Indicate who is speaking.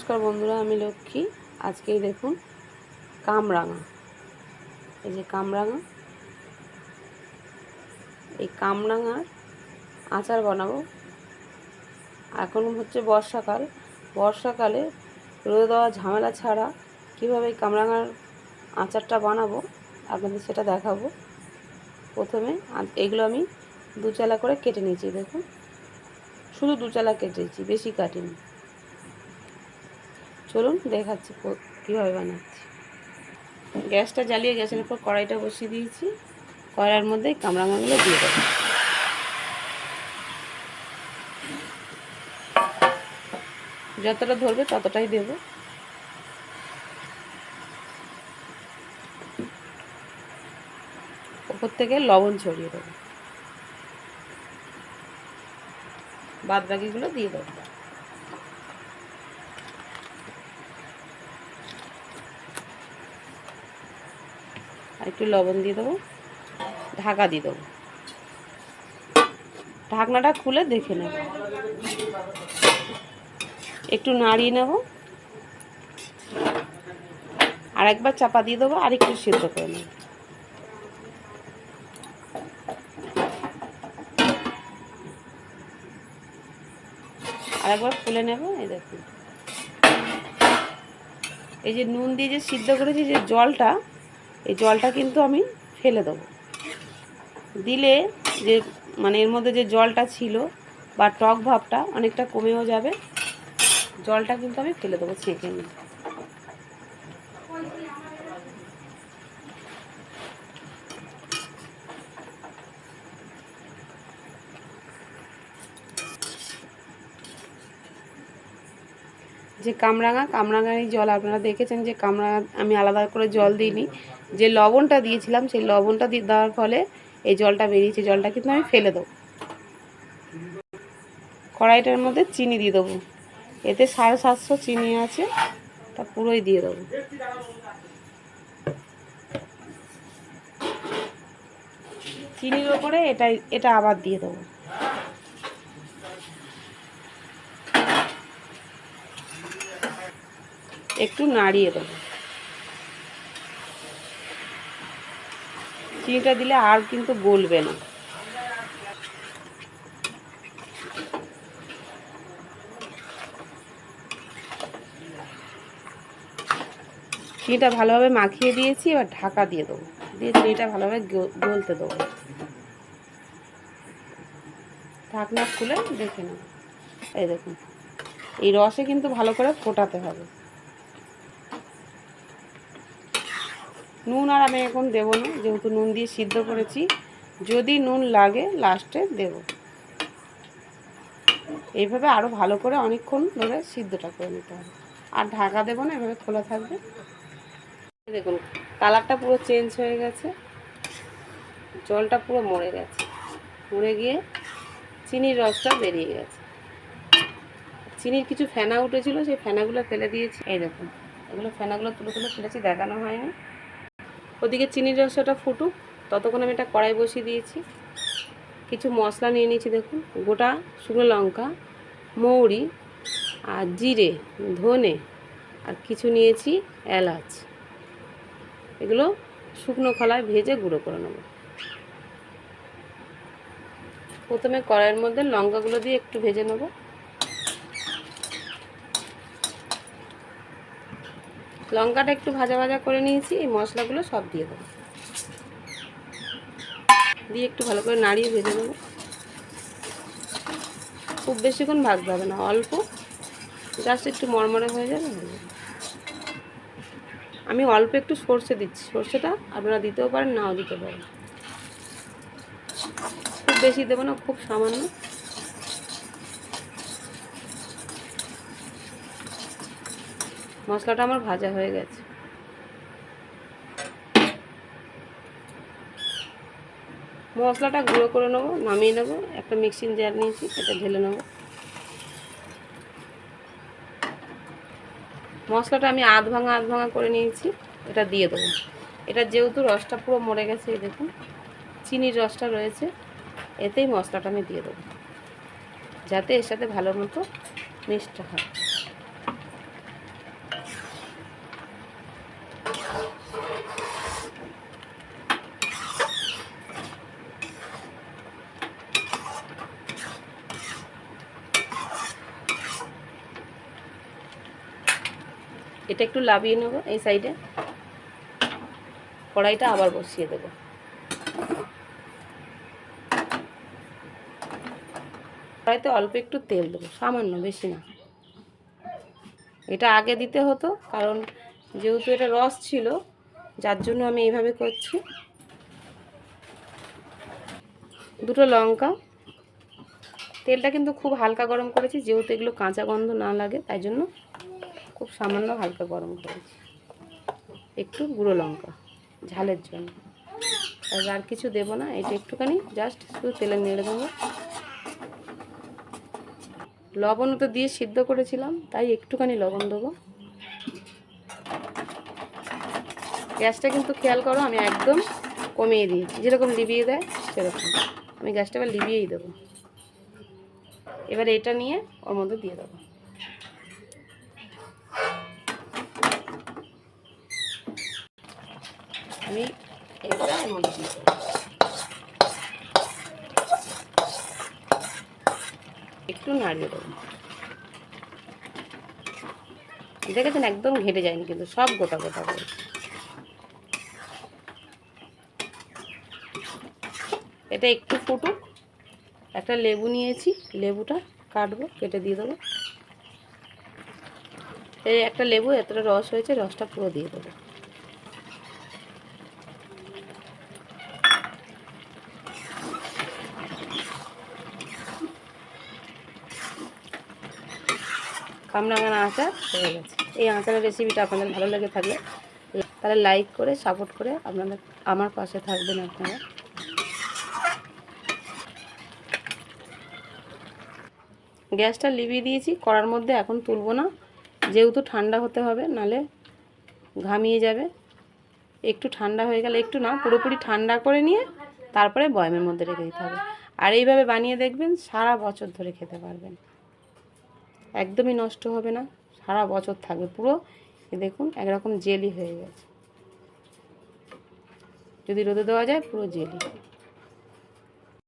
Speaker 1: নমস্কার বন্ধুরা, আমি লক্ষ্মী। আজকেই দেখুন কামরাঙা। এই যে কামরাঙা, এই কামরাঙার আচার বানাবো। এখন হচ্ছে বর্ষাকাল। বর্ষাকালে রোদে দেওয়া ঝামেলা ছাড়া কীভাবে এই কামরাঙার আচারটা বানাবো, আপনাদের সেটা দেখাবো। প্রথমে এগুলো আমি দু চালা করে কেটে নিয়েছি, দেখুন। শুধু দু চালা কেটেছি, বেশি কাটিনি। চলুন দেখাচ্ছি কীভাবে বানাচ্ছি। গ্যাসটা জ্বালিয়ে গ্যাসের উপর কড়াইটা বসিয়ে দিয়েছি। কড়াইয়ের মধ্যে কামরাঙাগুলো দিয়ে দেবো। যতটা ধরবে ততটাই দেব। ওপর থেকে লবণ ছড়িয়ে দেবো। বাদ বাকিগুলো দিয়ে দেবো। আর একটু লবণ দিয়ে দেবো, ঢাকা দিয়ে দেবো। ঢাকনাটা খুলে দেখে নেব। একটু নাড়িয়ে নেব। আর একবার চাপা দিয়ে দেবো, আর একটু সিদ্ধ করে নেব। আর একবার খুলে নেব, এই দেখুন। এই যে নুন দিয়ে যে সিদ্ধ করেছি, যে জলটা এই জলটা কিন্তু আমি ফেলে দেবো। দিলে যে মানে এর মধ্যে যে জলটা ছিল বা টক ভাবটা অনেকটা কমেও যাবে। জলটা কিন্তু আমি ফেলে দেবো ছেঁকে নিয়ে। যে কামরাঙা, কামরাঙার এই জল আপনারা দেখেছেন যে কামরাঙা, আমি আলাদা করে জল দিইনি। যে লবণটা দিয়েছিলাম, সেই লবণটা দেওয়ার ফলে এই জলটা বেরিয়েছে। জলটা কিন্তু আমি ফেলে দেবো। কড়াইটার মধ্যে চিনি দিয়ে দেবো। এতে সাড়ে সাতশো চিনি আছে, তা পুরোই দিয়ে দেবো। চিনির ওপরে এটাই, এটা আবার দিয়ে দেবো। একটু নাড়িয়ে দেবো। চিনিটা দিলে আর কিন্তু গলবে না। চিনিটা ভালোভাবে মাখিয়ে দিয়েছি, এবার ঢাকা দিয়ে দেবো। দিয়ে চিনিটা ভালোভাবে গলতে দেবো। ঢাকনা খুলে দেখে নেব। এই দেখুন, এই রসে কিন্তু ভালো করে ফোটাতে হবে। নুন আর আমি এখন দেবো না, যেহেতু নুন দিয়ে সিদ্ধ করেছি। যদি নুন লাগে লাস্টে দেব। এইভাবে আরও ভালো করে অনেকক্ষণ ধরে সিদ্ধটা করে নিতে হবে। আর ঢাকা দেবো না, এভাবে খোলা থাকবে। দেখুন, কালারটা পুরো চেঞ্জ হয়ে গেছে। জলটা পুরো মরে গেছে। মরে গিয়ে চিনির রসটা বেরিয়ে গেছে। চিনির কিছু ফেনা উঠেছিল, সেই ফেনাগুলো ফেলে দিয়েছি। এই দেখুন, এগুলো ফেনাগুলো তুলে তুলে ফেলেছি দেখানো হয়নি। ওদিকে চিনির রসটা ফুটুক, ততক্ষণ আমি এটা কড়াই বসিয়ে দিয়েছি। কিছু মশলা নিয়ে নিয়েছি, দেখুন, গোটা শুকনো লঙ্কা, মৌরি আর জিরে, ধনে আর কিছু নিয়েছি এলাচ। এগুলো শুকনো খোলায় ভেজে গুঁড়ো করে নেব। প্রথমে কড়াইয়ের মধ্যে লঙ্কাগুলো দিয়ে একটু ভেজে নেব। লঙ্কাটা একটু ভাজা ভাজা করে নিয়েছি, এই মশলাগুলো সব দিয়ে দেবো। দিয়ে একটু ভালো করে নাড়িয়ে ভেজে দেবো খুব বেশিক্ষণ ভাজতে হবে না, অল্প। জাস্ট একটু মরমরে হয়ে যাবে। আমি অল্প একটু সর্ষে দিচ্ছি। সর্ষেটা আপনারা দিতেও পারেন, নাও দিতে পারেন। খুব বেশি দেবো না, খুব সামান্য। মশলাটা আমার ভাজা হয়ে গেছে। মশলাটা গুঁড়ো করে নেব, নামিয়ে নেব, একটা মিক্সিং জার নিয়েছি, এটা ঢেলে নেব। মশলাটা আমি আধ ভাঙা আধ ভাঙা করে নিয়েছি, এটা দিয়ে দেবো। এটা যেহেতু রসটা পুরো মরে গেছে, এই দেখুন, চিনির রসটা রয়েছে, এতেই মশলাটা আমি দিয়ে দেবো, যাতে এর সাথে ভালো মতো মিক্সটা হয়। এটা একটু লাভিয়ে নেব এই সাইডে কড়াইটা আবার বসিয়ে দেবো। কড়াইতে অল্প একটু তেল দেবো, সামান্য, বেশি না। এটা আগে দিতে হতো, কারণ যেহেতু এটা রস ছিল, যার জন্য আমি এইভাবে করছি। দুটো লঙ্কা। তেলটা কিন্তু খুব হালকা গরম করেছি, যেহেতু এগুলো কাঁচা গন্ধ না লাগে, তাই জন্য খুব সামান্য হালকা গরম করেছি। একটু গুঁড়ো লঙ্কা, ঝালের জন্য। আর কিছু দেবো না, এটা একটুখানি জাস্ট শুধু তেলে নেড়ে দেবো। লবণ তো দিয়ে সিদ্ধ করেছিলাম, তাই একটুখানি লবণ দেবো। গ্যাসটা কিন্তু খেয়াল করো, আমি একদম কমিয়ে দিয়েছি। যেরকম লিবিয়ে দেয়, সেরকম। আমি গ্যাসটা এবার লিবিয়েই দেবো। এবার এটা নিয়ে ওর মধ্যে দিয়ে দেবো। আমি এটা এর মধ্যে দিয়ে একটু নাড়িয়ে দেবো। দেখেছেন একদম ঘেটে যায়নি কিন্তু, সব গোটা গোটা করে। এটা একটু ফুটুক। একটা লেবু নিয়েছি, লেবুটা কাটবো, কেটে দিয়ে দেবো। এই একটা লেবু, এতটা রস হয়েছে, রসটা পুরো দিয়ে দেবো। কামরাঙানা আচার। হয়ে গেছে। এই আচারের রেসিপিটা আপনাদের ভালো লেগে থাকলে তাহলে লাইক করে সাপোর্ট করে আপনাদের আমার পাশে থাকবেন আপনারা। গ্যাসটা লিভিয়ে দিয়েছি কড়ার মধ্যে এখন তুলবো না। যেহেতু ঠান্ডা হতে হবে নালে ঘামিয়ে যাবে। একটু ঠান্ডা হয়ে গেলে একটু না পুরোপুরি ঠান্ডা করে নিয়ে তারপরে বয়ামের মধ্যে রেখে দিতে হবে। আর এইভাবে বানিয়ে দেখবেন সারা বছর ধরে খেতে পারবেন। একদমই নষ্ট হবে না, সারা বছর থাকবে, পুরো দেখুন একরকম জেলি হয়ে গেছে। যদি রোদে দেওয়া যায় পুরো জেলি।